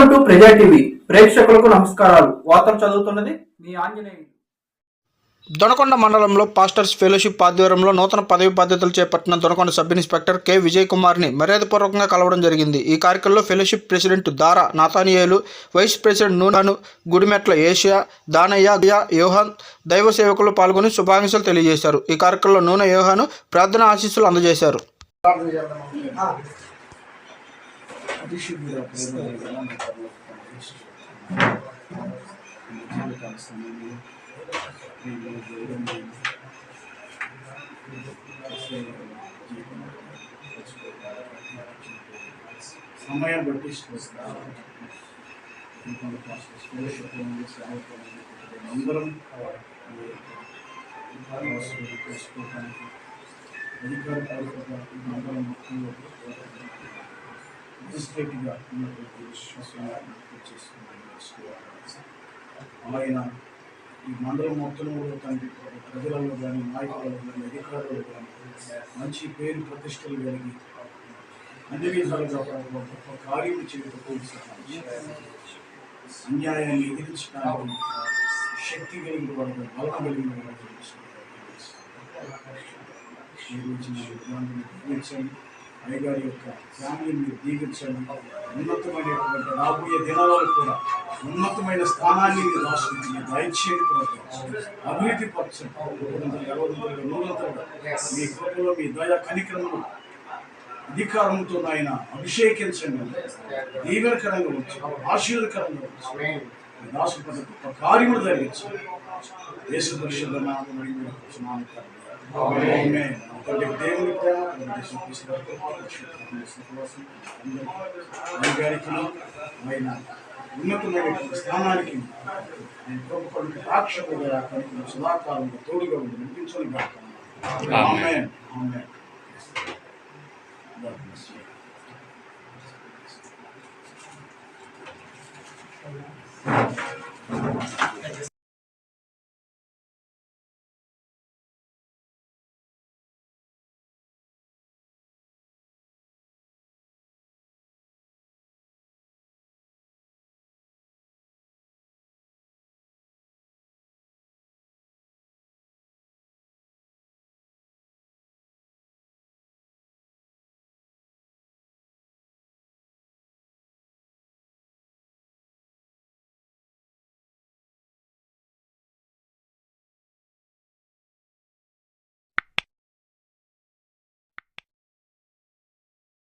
Welcome to ప్రజా TV ప్రేక్షకులకు నమస్కారాలు. వార్తలు చదువుతున్నది మీ ఆంజనేయులు. దొనకొండ మండలంలో పాస్టర్స్ ఫెలోషిప్ ఆధ్వర్యంలో నూతన పదవి బాధ్యతలు చేపట్టిన Donakonda sub inspector K. Vijay కుమార్ని మర్యాదపూర్వకంగా కలవడం జరిగింది. ఈ కార్యక్రమంలో fellowship president Dara Nathaniel vice president నూనాను Gudimetla Asia Danayya గియా యోహాన్ దైవ సేవకులు పాల్గొని శుభాకాంక్షలు తెలియజేశారు. ఈ కార్యక్రమంలో నూనె యోహాను ప్రార్థన ఆశీస్సులు అందజేశారు. సమయం బట్టి అందరం తెలుసుకోవడానికి అధికార పాలకులుగా అందరం ముఖ్యంగా రిజిస్ట్రేటివ్గా ఉన్నటువంటి విశ్వాసాన్ని చేసుకున్నాను ఆయన ఈ మండలం మొత్తంలో తండ్రి ప్రజలలో కానీ నాయకులలో కానీ అధికారులలో కానీ మంచి పేరు ప్రతిష్టలు కలిగి అన్ని విధాలుగా గొప్ప కార్యం చేయటకు అన్యాయాన్ని ఎదిరించడానికి శక్తి కలిగిన వాడు బలం కలిగిన వాడు ఈ అయ్యగారి యొక్క ఫ్యామిలీని మీరు దీవించండి. ఉన్నతమైనటువంటి రాబోయే దినాలలో కూడా ఉన్నతమైన స్థానాన్ని మీరు రాష్ట్రం దయచేయండి ప్రభు. అభివృద్ధి పరచండి. నూనెంతలుగా మీ కృపలో మీ దయ కనిక్రమను అధికారంతో ఆయన అభిషేకించండి. దీవెనకరంగా వచ్చి ఆశీర్వదకరంగా వచ్చి పద్ధతి ఒక కార్యములు జరిగించండి యేసు పరిశుద్ధ నామమున అడిగి వేడుకుంటున్నాను తండ్రి. ఆమేన్. తండ్రి దేవుని ప్రేమ, తండ్రి యేసుక్రీస్తు వారి కృప, పరిశుద్ధాత్మ సహవాసం అందరికీ, మీ గారికి ఆయన ఉన్నతమైనటువంటి స్థానానికి ఆయన కృప కొరకు రాక్షకుడుగా కనుక సదాకాలంలో తోడుగా ఉండి నడిపించని గాక. ఆమేన్. ఆమేన్. God bless you.